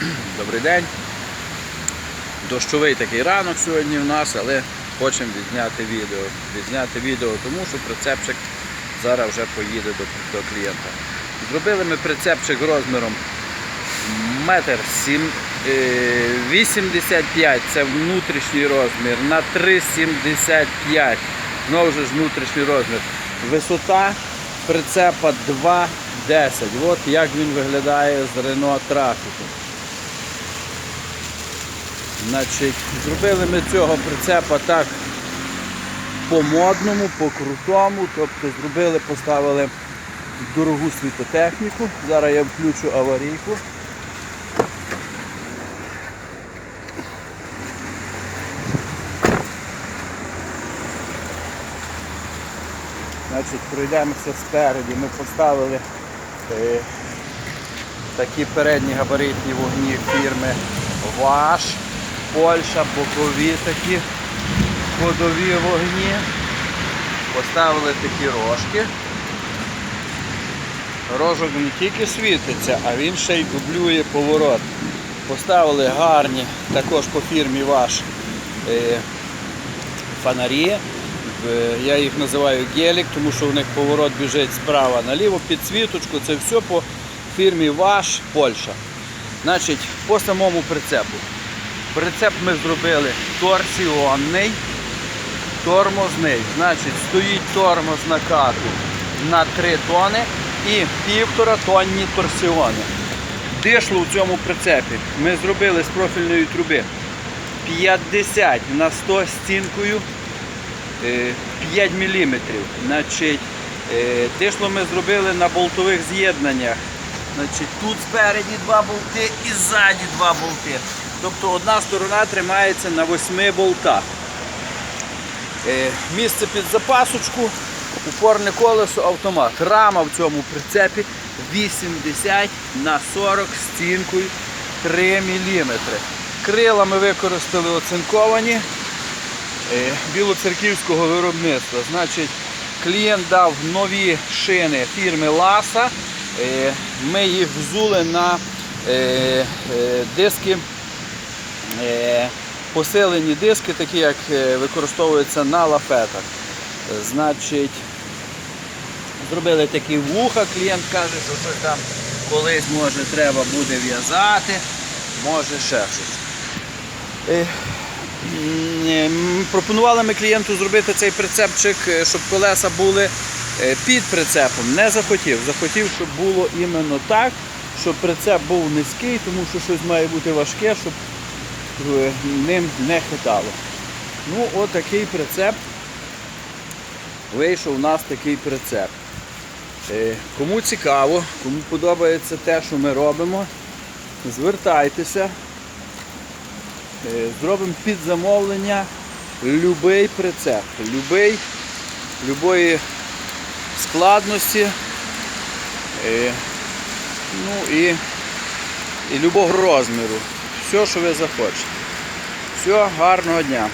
Добрий день. Дощовий такий ранок сьогодні в нас, але хочемо відзняти відео. Відзняти відео тому, що прицепчик зараз вже поїде до, до клієнта. Зробили ми прицепчик розміром метр сім- е, 85, це внутрішній розмір, на 3,75. Знову ж внутрішній розмір. Висота прицепа 2,10. От як він виглядає з Renault трафіку. Значить, зробили ми цього прицепа так по-модному, по-крутому. Тобто зробили, поставили дорогу світотехніку. Зараз я включу аварійку. Значить, пройдемося спереді. Ми поставили е, такі передні габаритні вогні фірми Ваш, Польща, бокові такі ходові вогні. Поставили такі рожки. Рожок не тільки світиться, а він ще й дублює поворот. Поставили гарні, також по фірмі Ваш е, фонарі. Я їх називаю гелік, тому що у них поворот біжить справа наліво, підсвіточку, це все по фірмі Ваш Польща. Значить, по самому прицепу. Прицеп ми зробили торсіонний, тормозний. Значить, стоїть тормоз накату на 3 тони і півтора тонні торсіони. Дишло в цьому прицепі ми зробили з профільної труби 50 на 100 стінкою е, 5 мм. Значить, е, дишло ми зробили на болтових з'єднаннях. Значить, тут спереді два болти і ззаді два болти. Тобто одна сторона тримається на 8 болтах. Е, Місце під запасочку, упорне колесо, автомат. Рама в цьому прицепі 80 на 40 стінкою 3 мм. Крила ми використали оцинковані е, білоцерківського виробництва. Значить, клієнт дав нові шини фірми Ласа. Е, Ми їх взули на диски посилені диски, такі як е, використовуються на лафетах. Е, Значить, зробили такі вуха, клієнт каже, що щось там колись може треба буде в'язати, може ще щось. Е, е, Пропонували ми клієнту зробити цей прицепчик, е, щоб колеса були е, під прицепом. Не захотів. Захотів, щоб було іменно так, щоб прицеп був низький, тому що щось має бути важке, щоб е, ним не хитало. Ну, отакий прицеп. Вийшов у нас такий прицеп. Е, Кому цікаво, кому подобається те, що ми робимо, звертайтеся. Е, Зробимо під замовлення любий прицеп, любий, любої складності. Е, Ну і, і любого розміру. Все, що ви захочете. Все, гарного дня.